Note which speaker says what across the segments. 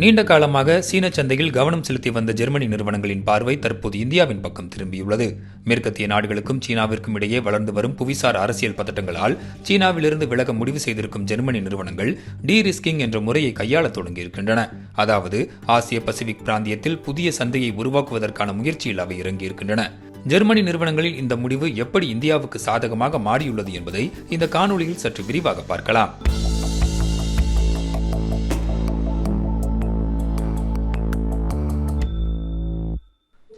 Speaker 1: நீண்ட காலமாக சீன சந்தையில் கவனம் செலுத்தி வந்த ஜெர்மனி நிறுவனங்களின் பார்வை தற்போது இந்தியாவின் பக்கம் திரும்பியுள்ளது. மேற்கத்திய நாடுகளுக்கும் சீனாவிற்கும் இடையே வளர்ந்து வரும் புவிசார் அரசியல் பதட்டங்களால் சீனாவிலிருந்து விலக முடிவு செய்திருக்கும் ஜெர்மனி நிறுவனங்கள் டி ரிஸ்கிங் என்ற முறையை கையாள தொடங்கியிருக்கின்றன. அதாவது ஆசிய பசிபிக் பிராந்தியத்தில் புதிய சந்தையை உருவாக்குவதற்கான முயற்சியில் அவை இறங்கியிருக்கின்றன. ஜெர்மனி நிறுவனங்களில் இந்த முடிவு எப்படி இந்தியாவுக்கு சாதகமாக மாறியுள்ளது என்பதை இந்த காணொளியில் சற்று விரிவாக பார்க்கலாம்.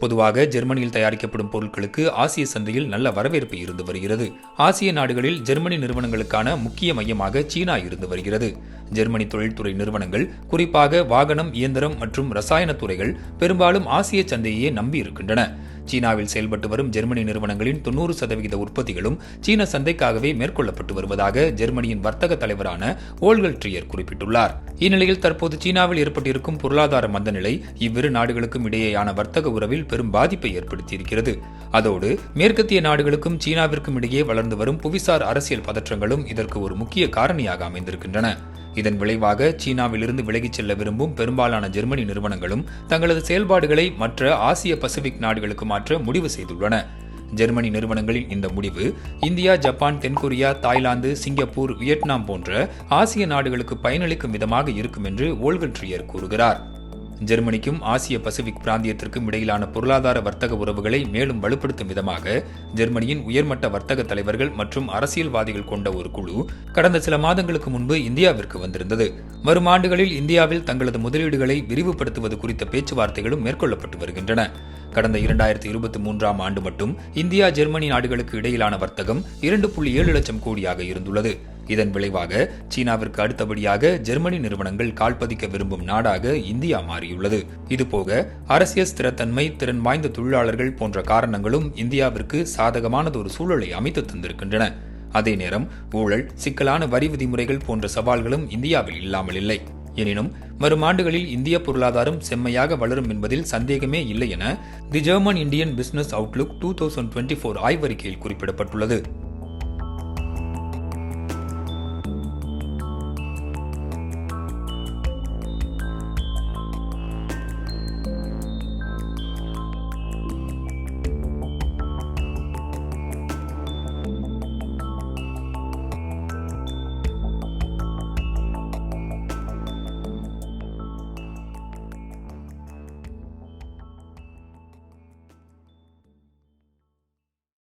Speaker 1: பொதுவாக ஜெர்மனியில் தயாரிக்கப்படும் பொருட்களுக்கு ஆசிய சந்தையில் நல்ல வரவேற்பு இருந்து வருகிறது. ஆசிய நாடுகளில் ஜெர்மனி நிறுவனங்களுக்கான முக்கிய மையமாக சீனா இருந்து வருகிறது. ஜெர்மனி தொழில்துறை நிறுவனங்கள் குறிப்பாக வாகனம் இயந்திரம் மற்றும் ரசாயன துறைகள் பெரும்பாலும் ஆசிய சந்தையே நம்பி இருக்கின்றன. சீனாவில் செயல்பட்டு வரும் ஜெர்மனி நிறுவனங்களின் தொன்னூறு சதவிகித உற்பத்திகளும் சீன சந்தைக்காகவே மேற்கொள்ளப்பட்டு வருவதாக ஜெர்மனியின் வர்த்தக தலைவரான ஓல்கல் ட்ரியர் குறிப்பிட்டுள்ளார். இந்நிலையில் தற்போது சீனாவில் ஏற்பட்டிருக்கும் பொருளாதார மந்தநிலை இவ்விரு நாடுகளுக்கும் இடையேயான வர்த்தக உறவில் பெரும் பாதிப்பை ஏற்படுத்தியிருக்கிறது. அதோடு மேற்கத்திய நாடுகளுக்கும் சீனாவிற்கும் இடையே வளர்ந்து வரும் புவிசார் அரசியல் பதற்றங்களும் இதற்கு ஒரு முக்கிய காரணியாக அமைந்திருக்கின்றன. இதன் விளைவாக சீனாவிலிருந்து விலகிச் செல்ல விரும்பும் பெரும்பாலான ஜெர்மனி நிறுவனங்களும் தங்களது செயல்பாடுகளை மற்ற ஆசிய பசிபிக் நாடுகளுக்கு மாற்ற முடிவு செய்துள்ளன. ஜெர்மனி நிறுவனங்களின் இந்த முடிவு இந்தியா ஜப்பான் தென்கொரியா தாய்லாந்து சிங்கப்பூர் வியட்நாம் போன்ற ஆசிய நாடுகளுக்கு பயனளிக்கும் விதமாக இருக்கும் என்று ஓல்கட்ரியர் கூறுகிறார். ஜெர்மனிக்கும் ஆசிய பசிபிக் பிராந்தியத்திற்கும் இடையிலான பொருளாதார வர்த்தக உறவுகளை மேலும் வலுப்படுத்தும் விதமாக ஜெர்மனியின் உயர்மட்ட வர்த்தக தலைவர்கள் மற்றும் அரசியல்வாதிகள் கொண்ட ஒரு குழு கடந்த சில மாதங்களுக்கு முன்பு இந்தியாவிற்கு வந்திருந்தது. வரும் ஆண்டுகளில் இந்தியாவில் தங்களது முதலீடுகளை விரிவுபடுத்துவது குறித்த பேச்சுவார்த்தைகளும் மேற்கொள்ளப்பட்டு வருகின்றன. கடந்த இரண்டாயிரத்தி இருபத்தி மூன்றாம் ஆண்டு மட்டும் இந்தியா ஜெர்மனி நாடுகளுக்கு இடையிலான வர்த்தகம் இரண்டு புள்ளி ஏழு லட்சம் கோடியாக இருந்துள்ளது. இதன் விளைவாக சீனாவிற்கு அடுத்தபடியாக ஜெர்மனி நிறுவனங்கள் கால்பதிக்க விரும்பும் நாடாக இந்தியா மாறியுள்ளது. இதுபோக அரசியல் ஸ்திரத்தன்மை திறன் வாய்ந்த தொழிலாளர்கள் போன்ற காரணங்களும் இந்தியாவிற்கு சாதகமானது ஒரு சூழலை அமைத்து தந்திருக்கின்றன. அதே நேரம் ஊழல் சிக்கலான வரி விதிமுறைகள் போன்ற சவால்களும் இந்தியாவில் இல்லாமல் இல்லை. எனினும் வரும் ஆண்டுகளில் இந்திய பொருளாதாரம் செம்மையாக வளரும் என்பதில் சந்தேகமே இல்லை என the German Indian business outlook two thousand twenty four ஆய்வறிக்கையில் குறிப்பிடப்பட்டுள்ளது.